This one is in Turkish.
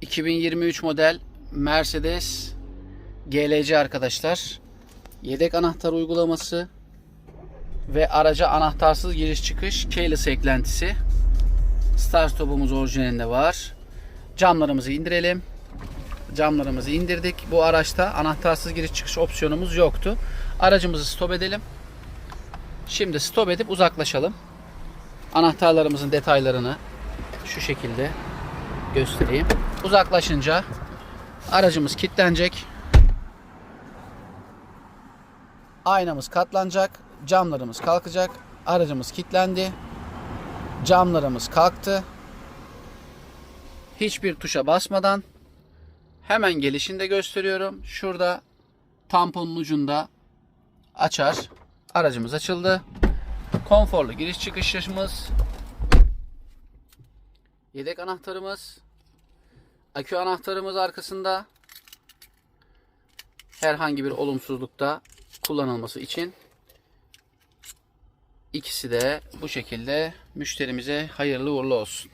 2023 model Mercedes GLC arkadaşlar. Yedek anahtar uygulaması ve araca anahtarsız giriş çıkış keyless eklentisi. Start stopumuz orijinalinde var. Camlarımızı indirelim. Camlarımızı indirdik. Bu araçta anahtarsız giriş çıkış opsiyonumuz yoktu. Aracımızı stop edelim. Şimdi stop edip uzaklaşalım. Anahtarlarımızın detaylarını şu şekilde göstereyim. Uzaklaşınca aracımız kilitlenecek. Aynamız katlanacak. Camlarımız kalkacak. Aracımız kilitlendi. Camlarımız kalktı. Hiçbir tuşa basmadan hemen gelişinde gösteriyorum. Şurada tamponun ucunda açar. Aracımız açıldı. Konforlu giriş çıkışımız. Yedek anahtarımız. Akü anahtarımız arkasında. Herhangi bir olumsuzlukta kullanılması için. İkisi de bu şekilde müşterimize hayırlı uğurlu olsun.